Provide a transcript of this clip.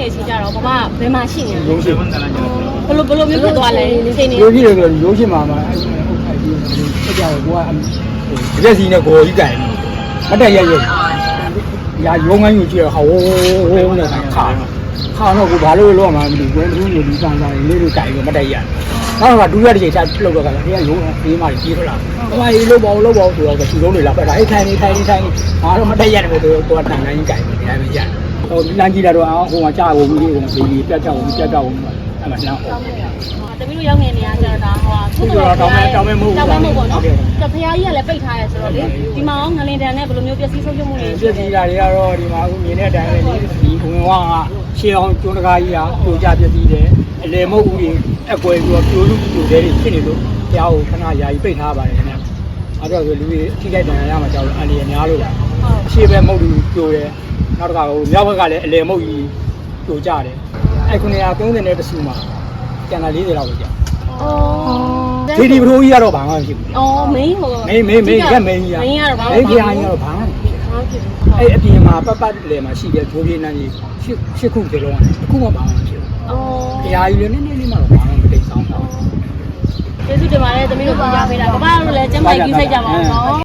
နေစီကြတော့ဘဘဘယ်မှာရှိနေလဲရုံးရှိဘလို့ဘလို့မျိုးဖြစ်သွားလဲချိန်နေရုံးရှိတယ်ဆိုတော့ရုံးရှိမှာမှာအဲ့ဒီဆက်ကြတော့ကိုကဒီလက်စီနဲ့ကိုကြီးကြိုင်မတက်ရက်ရက်ရာရုံးငန်းယူကြည့်တော့ဟောဝဝဝနဲ့ခါခါတော့ကိုဘာလို့လို့မှမသိဘူးဘယ်လိုလူစမ်းစားလေးလိုကြိုင်လို့မတက်ရက် နောက်တော့ဒူရတစ်ချိန်ချလောက်တော့ကလည်းတရားရုံးအေးမှကြီးထွက်လာ။ဘာကြီးလို့ပေါ့လို့ပေါ့ဆိုတော့စီလုံးတွေလာဖက်တာအဲ့ထိုင်နေထိုင်နေထိုင်နေငါတော့မတက်ရက်တယ်ဆိုတော့ကိုကတန်တိုင်းကြီးကြိုင်တယ်ဒါပဲရတယ်။ဟိုလမ်းကြည့်လာတော့အော်ဟိုကကြာကုန်ပြီဟိုကဒီပြတ်ကြောက်ပြတ်ကြောက်အဲ့မှာလမ်းဟောတမီးတို့ရောက်နေနေရကြတာဟောတောင်းမဲမဟုတ်ပေါ့နော်တဖရား ကြီးကလည်းပိတ်ထားရဲဆိုတော့လေဒီမှာငလင်တန်နဲ့ဘယ်လိုမျိုးပျက်စီးဆုံးရှုံးမှုတွေပြည့်စည်တာတွေကတော့ဒီမှာအခုမြင်တဲ့အတိုင်းပဲလေဒီဝင်ဝါကရှေးအောင်ကျွန်းတကားကြီးကပြိုကျပြည့်စည်တယ်အလေမုတ်ဦးကြီးအကွယ်ပြီးတော့ပြိုလူပြိုတဲ့တွေဖြစ်နေလို့တရားကိုခဏယာယီပိတ်ထားပါတယ်ခင်ဗျအဲ့တော့ဆိုလူတွေအထိခိုက်ဒဏ်ရာရမှာကြောက်လို့အန်ဒီရများလို့လားအရှိပဲမုတ်ကြီးပြိုတယ်နောက်တစ်ခါဟိုမြောက်ဘက်ကလည်းအလေမုတ်ကြီးပြိုကျတယ်အဲ့ခုနေရာ30နဲ့တဆူမှာကျန်တာ40လောက်ပဲကြာအော် ဒီဒီဘရိုးကြီးကတော့ဘာမှမရှိဘူးအော် main ဟိုမင်းမင်းမင်းကမင်းကြီး main ကတော့ဘာမင်းကြီးကတော့ဘာမှမရှိဘူးဘာဖြစ်အဲ့အပြင်မှာပတ်ပတ်လေမှာရှိတဲ့ဒိုးပြေးနှမ်းကြီးရှစ်ရှစ်ခုတလုံးအခုမှဘာမှမဖြစ်ဘူးအော်။တရားကြီးလည်းနည်းနည်းလေးမှတော့ဘာမှမတိတ်ဆောင်ဘူးကျေးဇူးတင်ပါတယ်သမီးတို့ပြန်ပေးတာကဘာလို့လဲကျမကြီးစိတ်ကြပါအောင်နော်